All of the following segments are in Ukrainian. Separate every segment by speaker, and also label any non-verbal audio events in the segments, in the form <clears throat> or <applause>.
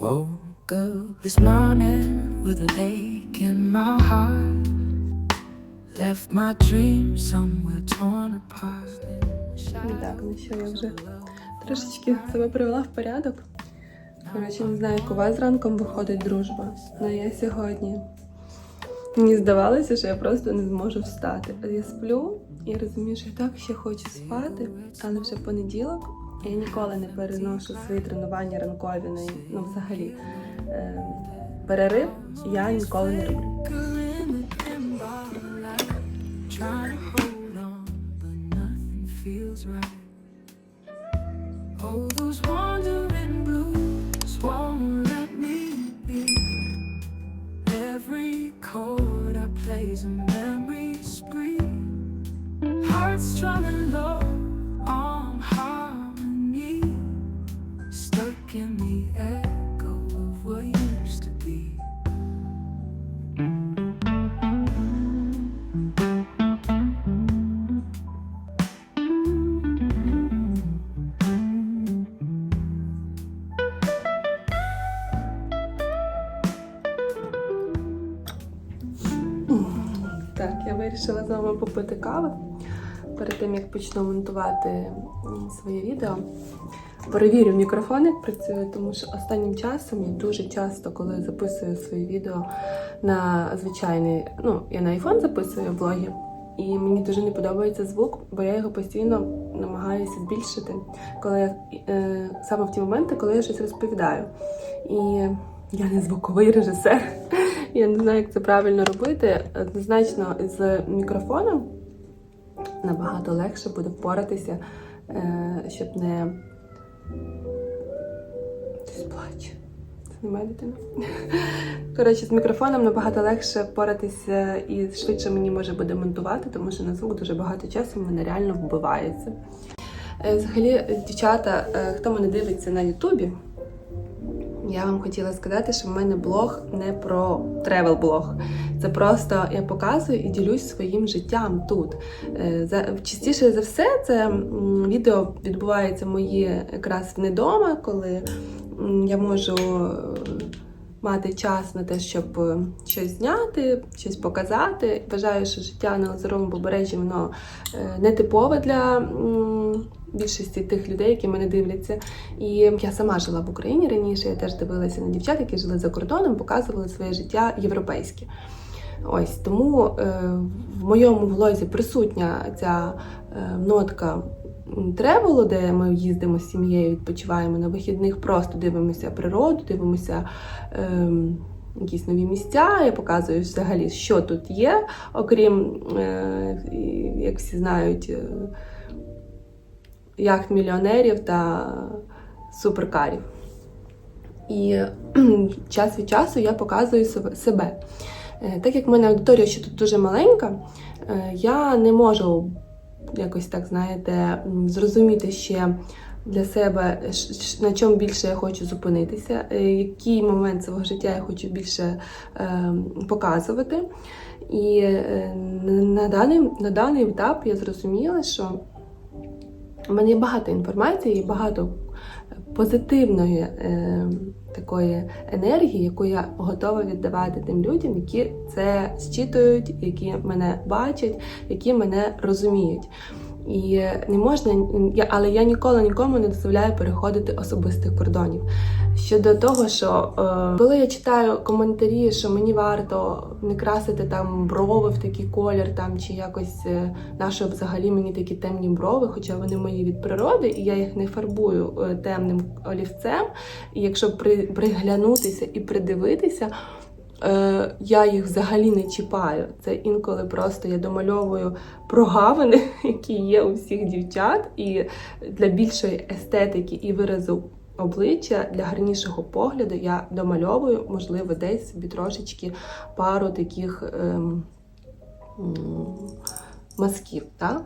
Speaker 1: Woke up this morning with a ache in my heart. Left my dreams somewhere torn apart.
Speaker 2: Так, ну що, я вже трошечки себе привела в порядок. Коротше, не знаю, як у вас зранком виходить дружба. але я сьогодні. Мені здавалося, що я просто не зможу встати. Я сплю і розумію, що я так ще хочу спати, але вже понеділок я ніколи не переношу свої тренування ранкові на ну, взагалі. Е, перерив я ніколи не роблю.
Speaker 1: Trying to hold
Speaker 2: кави перед тим, як почну монтувати своє відео. Перевірю мікрофон, як працює, тому що останнім часом я дуже часто, коли записую свої відео на звичайний, ну, я на iPhone записую влоги, і мені дуже не подобається звук, бо я його постійно намагаюся збільшити, коли я, е, саме в ті моменти, коли я щось розповідаю. І я не звуковий режисер. <laughs> Я не знаю, як це правильно робити. Однозначно, з мікрофоном набагато легше буде впоратися, е, щоб не. Плаче. Це не моя дитина. Коротше, з мікрофоном набагато легше впоратися і швидше мені може буде монтувати, тому що на звук дуже багато часу мене реально вбивається. Е, Взагалі, дівчата, е, хто мене дивиться на Ютубі, я вам хотіла сказати, що в мене блог не про тревел-блог. Це просто я показую і ділюсь своїм життям тут. Е, частіше за все, це відео відбувається мої якраз не вдома, коли я можу е, мати час на те, щоб е, щось зняти, щось показати. Вважаю, що життя на озеровому побережжі воно нетипове для більшості тих людей, які мене дивляться. І я сама жила в Україні раніше, я теж дивилася на дівчат, які жили за кордоном, показували своє життя європейське. Ось тому е, в моєму влозі присутня ця е, нотка тревелу, де ми їздимо з сім'єю, відпочиваємо на вихідних, просто дивимося природу, дивимося. Е, Якісь нові місця, я показую взагалі, що тут є, окрім, е, як всі знають, е, яхт мільйонерів та суперкарів. І <clears throat> час від часу я показую себе-. Е, Так як в мене аудиторія ще тут дуже маленька, е, я не можу якось так, знаєте, зрозуміти ще для себе, на чому більше я хочу зупинитися, е, який момент свого життя я хочу більше е, показувати. І на даний, на даний етап я зрозуміла, що у мене є багато інформації, багато позитивної е, такої енергії, яку я готова віддавати тим людям, які це зчитують, які мене бачать, які мене розуміють. І не можна, я, але я ніколи нікому не дозволяю переходити особистих кордонів. Щодо того, що е, коли я читаю коментарі, що мені варто не красити там брови в такий колір, там чи якось е, наше взагалі мені такі темні брови, хоча вони мої від природи, і я їх не фарбую е, темним олівцем. І якщо при, приглянутися і придивитися, е, я їх взагалі не чіпаю. Це інколи просто я домальовую прогавини, <laughs> які є у всіх дівчат, і для більшої естетики і виразу обличчя, для гарнішого погляду я домальовую, можливо, десь собі трошечки пару таких ем, м, мазків. Так?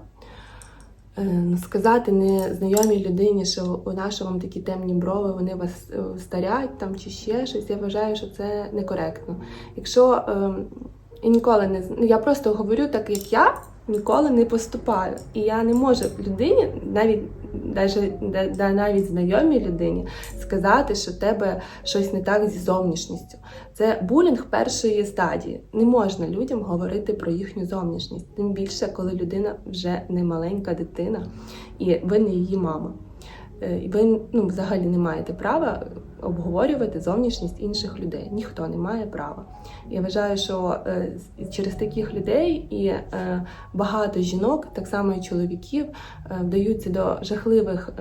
Speaker 2: Е, Сказати незнайомій людині, що у нашого вам такі темні брови, вони вас е, старять там чи ще щось. Я вважаю, що це некоректно. Якщо е, і ніколи не ну, я просто говорю так, як я ніколи не поступаю. І я не можу людині навіть да, навіть знайомій людині сказати, що тебе щось не так зі зовнішністю. Це булінг першої стадії. Не можна людям говорити про їхню зовнішність, тим більше, коли людина вже не маленька дитина і ви не її мама. Е, І ви ну, взагалі не маєте права обговорювати зовнішність інших людей. Ніхто не має права. Я вважаю, що е, через таких людей і е, багато жінок, так само і чоловіків, е, вдаються до жахливих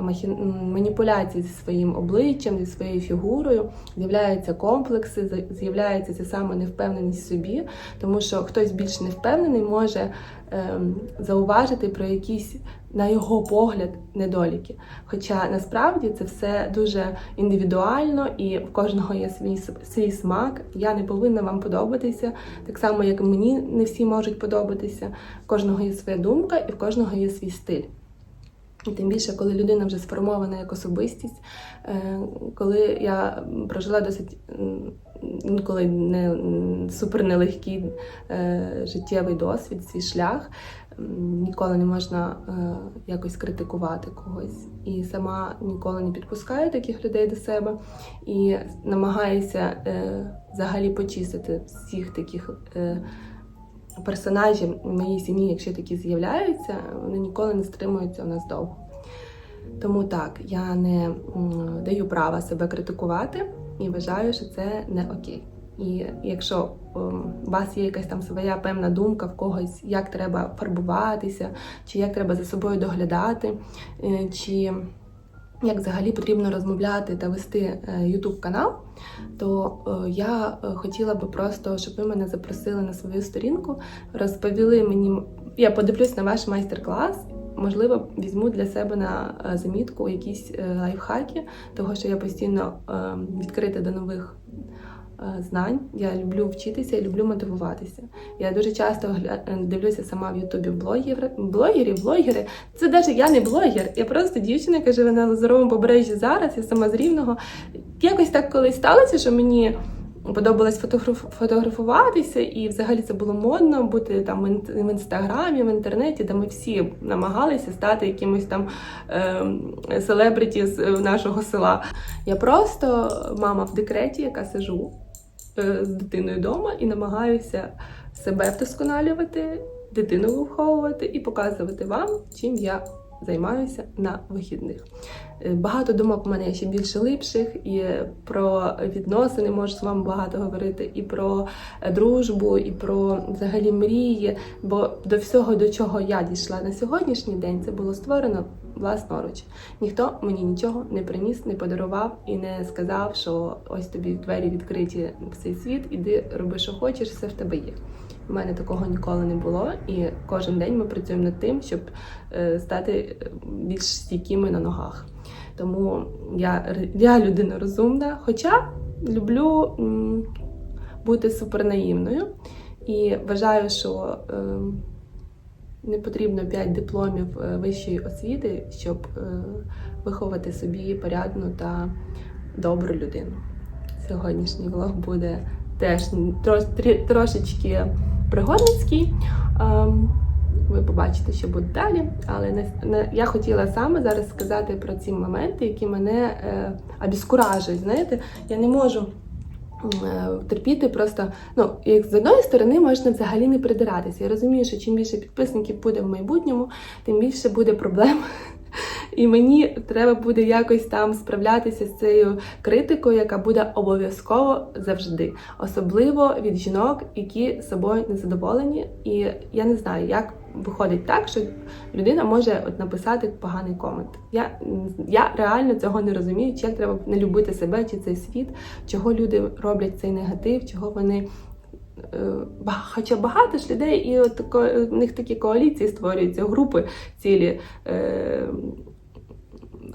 Speaker 2: маніпуляцій зі своїм обличчям, зі своєю фігурою. З'являються комплекси, з'являється ця саме невпевненість в собі, тому що хтось більш невпевнений може ем, зауважити про якісь, на його погляд, недоліки. Хоча насправді це все дуже індивідуально і в кожного є свій, свій смак. Я не повинна вам подобатися, так само як мені не всі можуть подобатися. В кожного є своя думка і в кожного є свій стиль. І тим більше, коли людина вже сформована як особистість, е, коли я прожила досить інколи не супер нелегкий е, життєвий досвід, свій шлях, ніколи не можна е, якось критикувати когось. І сама ніколи не підпускаю таких людей до себе і намагаюся е, взагалі почистити всіх таких. Е, персонажів моїй сім'ї, якщо такі з'являються, вони ніколи не стримуються у нас довго. Тому так, я не даю права себе критикувати і вважаю, що це не окей. І якщо ем, у вас є якась там своя певна думка в когось, як треба фарбуватися, чи як треба за собою доглядати, е, чи як взагалі потрібно розмовляти та вести YouTube канал, то е, я е, хотіла би просто, щоб ви мене запросили на свою сторінку, розповіли мені. Я подивлюсь на ваш майстер-клас. Можливо, візьму для себе на е, замітку якісь е, лайфхаки, того що я постійно е, відкрита до нових е, знань. Я люблю вчитися, я люблю мотивуватися. Я дуже часто е, дивлюся сама в Ютубі блогер, блогерів, блогери. Це навіть я не блогер, я просто дівчина, яка живе на Лазаровому побережжі зараз, я сама з Рівного. Якось так колись сталося, що мені подобалось фотограф- фотографуватися, і взагалі це було модно бути там в інстаграмі, в інтернеті, де ми всі намагалися стати якимось там ем, селебриті з е, нашого села. Я просто мама в декреті, яка сижу е, з дитиною вдома і намагаюся себе вдосконалювати, дитину виховувати і показувати вам, чим я займаюся на вихідних. Е, Багато думок у мене ще більше липших, і про відносини можу з вами багато говорити, і про е, дружбу, і про взагалі мрії. Бо до всього, до чого я дійшла на сьогоднішній день, це було створено власноруч. Ніхто мені нічого не приніс, не подарував і не сказав, що ось тобі двері відкриті в цей світ, іди роби, що хочеш, все в тебе є. У мене такого ніколи не було, і кожен день ми працюємо над тим, щоб е, стати е, більш стійкими на ногах. Тому я, я людина розумна, хоча люблю бути супернаївною і вважаю, що е, не потрібно 5 дипломів е, вищої освіти, щоб виховати собі порядну та добру людину. Сьогоднішній влог буде теж трошечки пригодницький. Ем, ви побачите, що буде далі. Але на, на, я хотіла саме зараз сказати про ці моменти, які мене е, обіскуражують. Знаєте, я не можу е, терпіти просто. Ну, як з одної сторони можна взагалі не придиратися. Я розумію, що чим більше підписників буде в майбутньому, тим більше буде проблем. І мені треба буде якось там справлятися з цією критикою, яка буде обов'язково завжди, особливо від жінок, які собою не задоволені. І я не знаю, як виходить так, що людина може от написати поганий комент. Я, я реально цього не розумію, чи як треба не любити себе чи цей світ, чого люди роблять цей негатив, чого вони. е, Хоча багато ж людей, і от в них такі коаліції створюються, групи цілі. Е,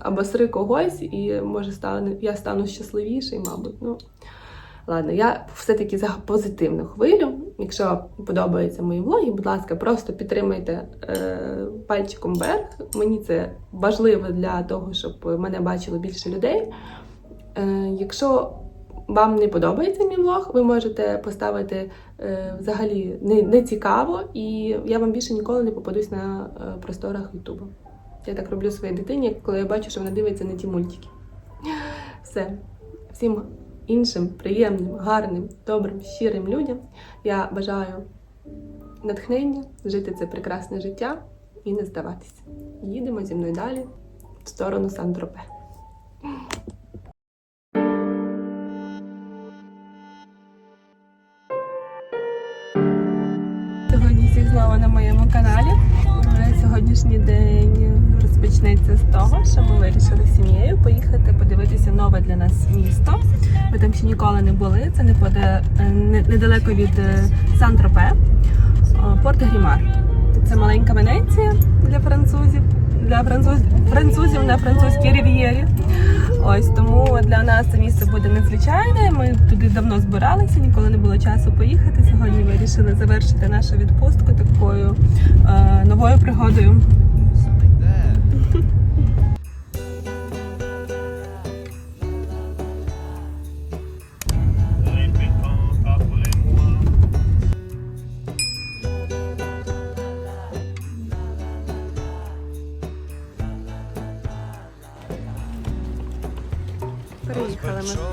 Speaker 2: обосри когось, і може стану, я стану щасливіший, мабуть. Ну, ладно, я все-таки за позитивну хвилю. Якщо подобаються мої влоги, будь ласка, просто підтримайте е, пальчиком вверх. Мені це важливо для того, щоб мене бачило більше людей. Е, якщо вам не подобається мій влог, ви можете поставити е, взагалі не, не цікаво, і я вам більше ніколи не попадусь на е, просторах Ютубу. Я так роблю своїй дитині, коли я бачу, що вона дивиться на ті мультики. Все. Всім іншим приємним, гарним, добрим, щирим людям я бажаю натхнення, жити це прекрасне життя і не здаватися. Їдемо зі мною далі в сторону Сан-Тропе. Сьогоднішній день розпочнеться з того, що ми вирішили з сім'єю поїхати подивитися нове для нас місто. Ми там ще ніколи не були. Це е, не- недалеко від е, Сан-Тропе, О, Порт Грімар. Це маленька Венеція для французів, для француз- французів на французькій рів'єрі. Ось тому для нас це місце буде надзвичайне. Ми туди давно збиралися, ніколи не було часу поїхати. Сьогодні вирішили завершити нашу відпустку такою е, новою пригодою.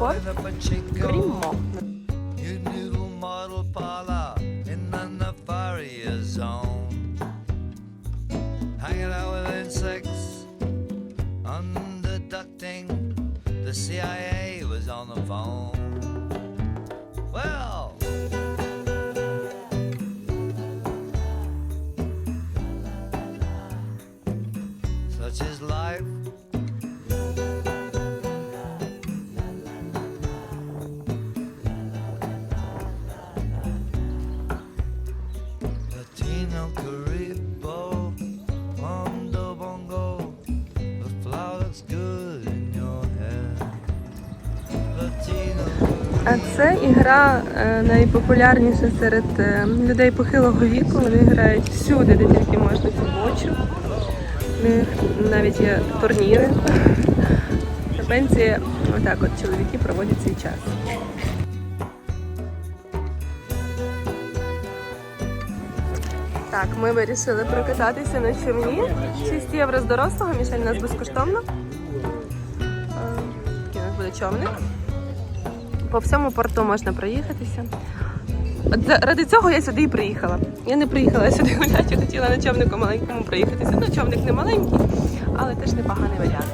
Speaker 2: Приїхали ми в Це ігра е, найпопулярніша серед е, людей похилого віку. Вони грають всюди, де тільки можна бочу. У них навіть є турніри. На пенсії отак от чоловіки проводять свій час. Так, ми вирішили прокататися на човні. 6 євро з дорослого, Мішель у нас безкоштовно. Е, Такий у нас буде човник. По всьому порту можна проїхатися. От ради цього я сюди і приїхала. Я не приїхала сюди гуляти, хотіла на човнику маленькому проїхатися. Ну, човник не маленький, але теж непоганий варіант.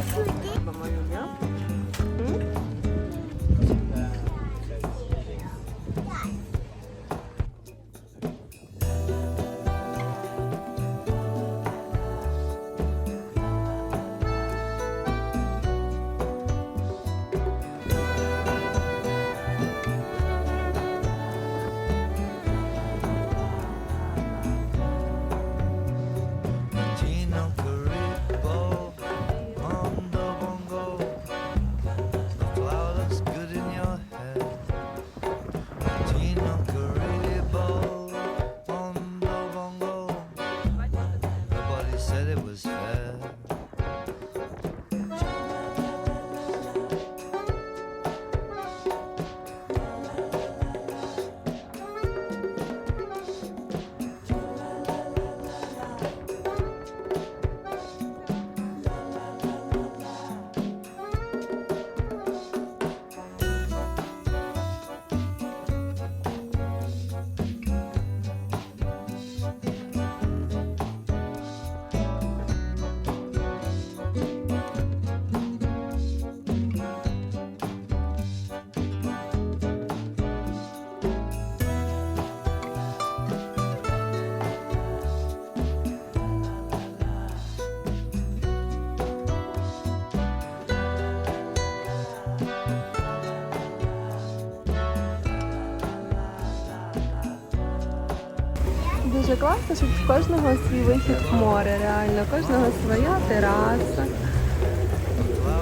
Speaker 2: Дуже класно, щоб в кожного свій вихід в море, реально, кожного своя тераса.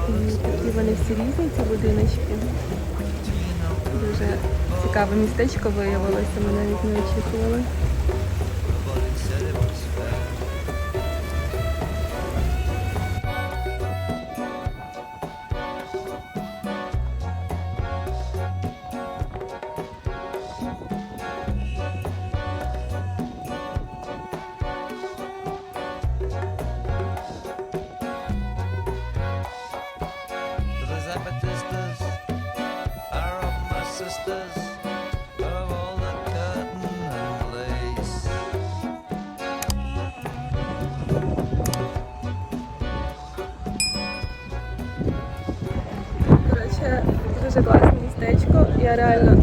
Speaker 2: І такі вони всі різні, ці будиночки. Дуже цікаве містечко виявилося, ми навіть не очікували. Дуже класне містечко. Я реально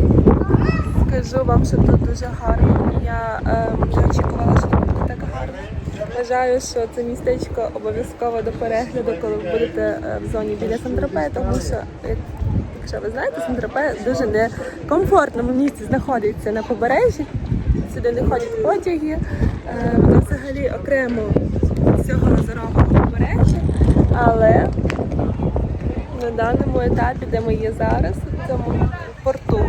Speaker 2: скажу вам, що тут дуже гарно. Я не очікувала, що тут буде так гарно. Вважаю, що це містечко обов'язково до перегляду, коли ви будете е, в зоні біля Сантропе, тому що, якщо ви знаєте, Сантропе дуже некомфортному місці знаходиться на побережжі. Сюди не ходять потяги, воно взагалі окремо всього розорового побережжя, але на даному етапі, де ми є зараз, у цьому порту,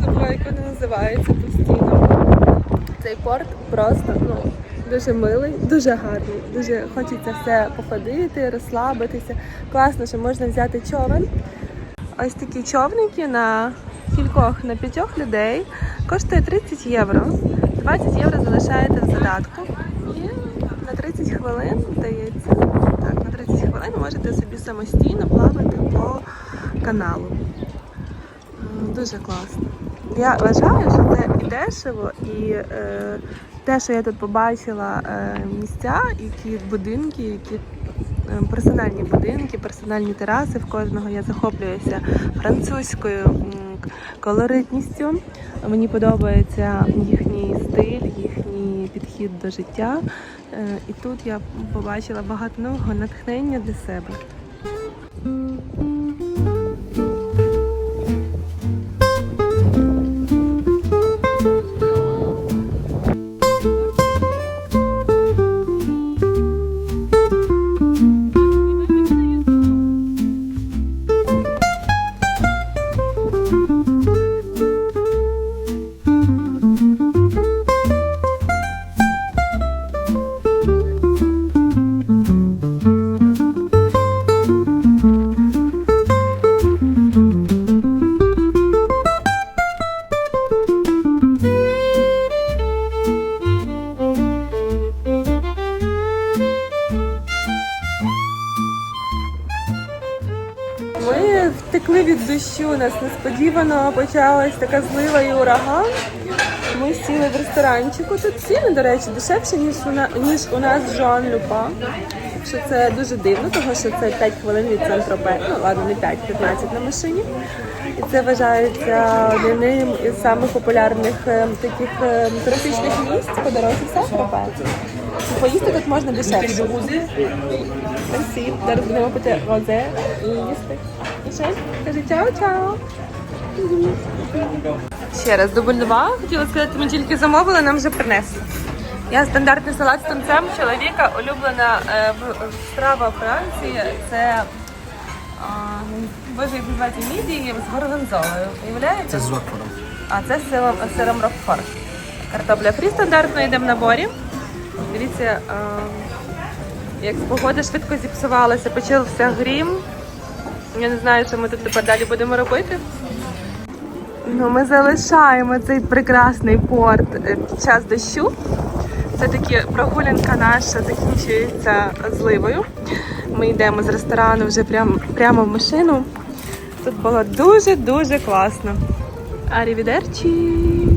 Speaker 2: забула, як він називається постійно. Цей порт просто ну, дуже милий, дуже гарний. Дуже хочеться все походити, розслабитися. Класно, що можна взяти човен. Ось такі човники на кількох, на п'ятьох людей коштує 30 євро. 20 євро залишаєте в задатку. І на 30 хвилин, здається, 30 можете собі самостійно плавати по каналу. Дуже класно. Я вважаю, що це і дешево, і е, те, що я тут побачила, е, місця, які будинки, які е, персональні будинки, персональні тераси в кожного. Я захоплююся французькою колоритністю. Мені подобається їхній стиль, їхній підхід до життя. Е, І тут я побачила багато нового натхнення для себе. Несподівано почалась така злива і ураган. Ми сіли в ресторанчику. Тут ціни, до речі, дешевші, ніж у, на, ніж у нас в Жоан Люпа. Що це дуже дивно, тому що це 5 хвилин від центропе. Ну ладно, не 5, 15 на машині. І це вважається одним із самих популярних е, таких е, туристичних місць по дорозі в. І Поїсти тут можна дешевше. Мерсі. Зараз будемо пити розе і їсти. Мішель, кажи чао-чао. Ще раз, дубль два. Хотіла сказати, ми тільки замовили, нам вже принесли. Я стандартний салат з тунцем. Чоловіка улюблена е, в- страва Франції. Це а, боже, як називається мідії з горгонзолою. Уявляєте? Це з рокфором. А це з сиром, сиром рокфор. Картопля фрі стандартно йде в наборі. Дивіться, а, як погода швидко зіпсувалася, почався грім. Я не знаю, що ми тут тепер далі будемо робити. Ну, ми залишаємо цей прекрасний порт е, під час дощу. Це таки прогулянка наша закінчується зливою. Ми йдемо з ресторану вже прям, прямо в машину. Тут було дуже-дуже класно. Арівідерчі!